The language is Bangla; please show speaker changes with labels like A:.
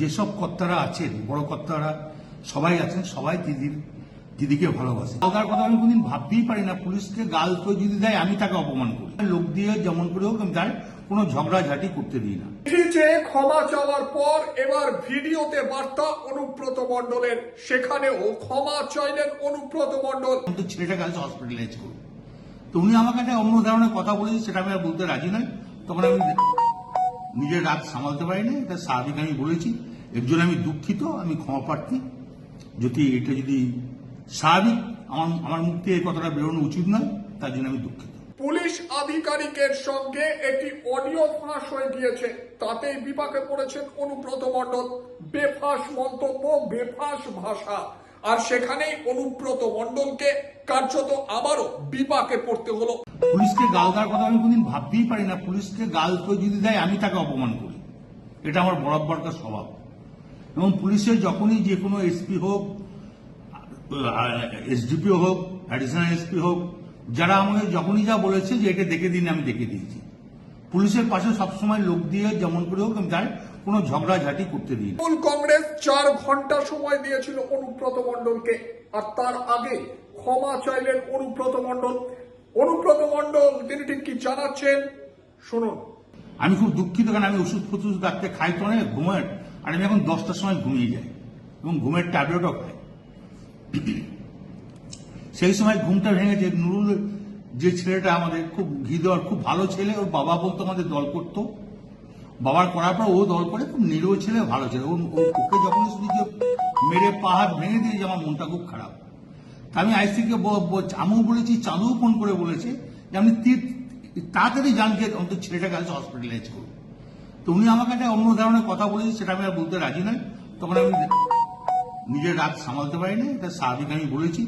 A: যেসব কর্তারা আছেন বড় কর্তারা সবাই আছেন সবাই দিদির দিদিকে ভালোবাসে কথা আমি কোনদিন ভাবতেই পারি না পুলিশকে গাল তো যদি দেয় আমি তাকে অপমান করি। লোক দিয়ে যেমন করে হোক আমি তার কোনো ঝগড়াঝাটি করতে দিই না।
B: চেয়ে ক্ষমা চাওয়ার পর এবার ভিডিওতে বার্তা অনুব্রত মণ্ডলের সেখানেও ক্ষমা চাইলেন অনুব্রত মণ্ডল।
A: কিন্তু ছেলেটাকে আজ হসপিটালাইজ করব তো উনি আমাকে একটা অন্য ধরনের কথা বলেছে সেটা আমি আর বলতে রাজি নই। তখন আমি নিজের রাগ সামালতে পারিনি, এটা স্বাভাবিক আমি বলেছি। এর জন্য আমি দুঃখিত, আমি ক্ষমা প্রার্থী। যদি এটা যদি স্বাভাবিক, আমার আমার মুখ থেকে এই কথাটা বেরোনো উচিত নয়, তার জন্য আমি দুঃখিত।
B: পুলিশ আধিকারিকের সঙ্গে একটি অডিও ফাঁস হয়ে গিয়েছে, তাতেই বিপাকে পড়েছেন অনুব্রত মণ্ডল। বেফাস মন্তব্য, বেফাস ভাষা। আর সেখানেই অনুব্রত মণ্ডলকে কার্যত আবারও বিপাকে পড়তে হলো।
A: পুলিশকে গাল দেওয়ার কথা আমি কোনদিন ভাবতেই পারি না। পুলিশকে গাল কেউ যদি দেয়, আমি তাকে অপমান করি। এটা আমার বরাবরকার স্বভাব। এবং পুলিশের যখনই যে কোনো এসপি হোক এসডিপি হোক অ্যাডিশনাল এসপি হোক, যারা আমাকে যখনই যা বলেছে যে এটা দেখে দিন, আমি দেখে দিয়েছি পুলিশের পাশে সবসময় লোক দিয়ে যেমন করে হোক, আমি তার কোনো ঝগড়াঝাটি করতে দিই।
B: তৃণমূল কংগ্রেস চার ঘণ্টা সময় দিয়েছিল অনুব্রত মণ্ডলকে আর তার আগে ক্ষমা চাইলেন অনুব্রত মণ্ডল। অনুব্রত মণ্ডল তিনি ঠিক কি জানাচ্ছেন? শুনুন।
A: আমি খুব দুঃখিত কারণ আমি ওষুধ ফষুধ ডাক্তার খাই তো অনেক ঘুমের আর আমি এখন দশটার সময় ঘুমিয়ে যাই এবং ঘুমের ট্যাবলেটও খাই। সেই সময় ঘুমটা ভেঙেছে নুরুল যে ছেলেটা আমাদের খুব ঘি দেওয়ার খুব ভালো ছেলে ওর বাবা বলতো আমাদের দল করতো। বাবার করার পর ও দল করে খুব নিরীহ ছেলে, ভালো ছেলে। ও- ওকে যখনই শুধু যে মেরে পাহাড় ভেঙে দিয়েছে, আমার মনটা খুব খারাপ। তা আমি আইসিকে আমিও বলেছি চাঁদুও ফোন করে বলেছে যে আপনি তীর- তাড়াতাড়ি যে অন্তত ছেলেটাকে আজ হসপিটালাইজ করুন। তো উনি আমাকে একটা অন্য ধরনের কথা বলেছে, সেটা আমি আর বলতে রাজি নই। তখন আমি নিজের রাগ সামালতে পারিনি, এটা স্বাভাবিক আমি বলেছি।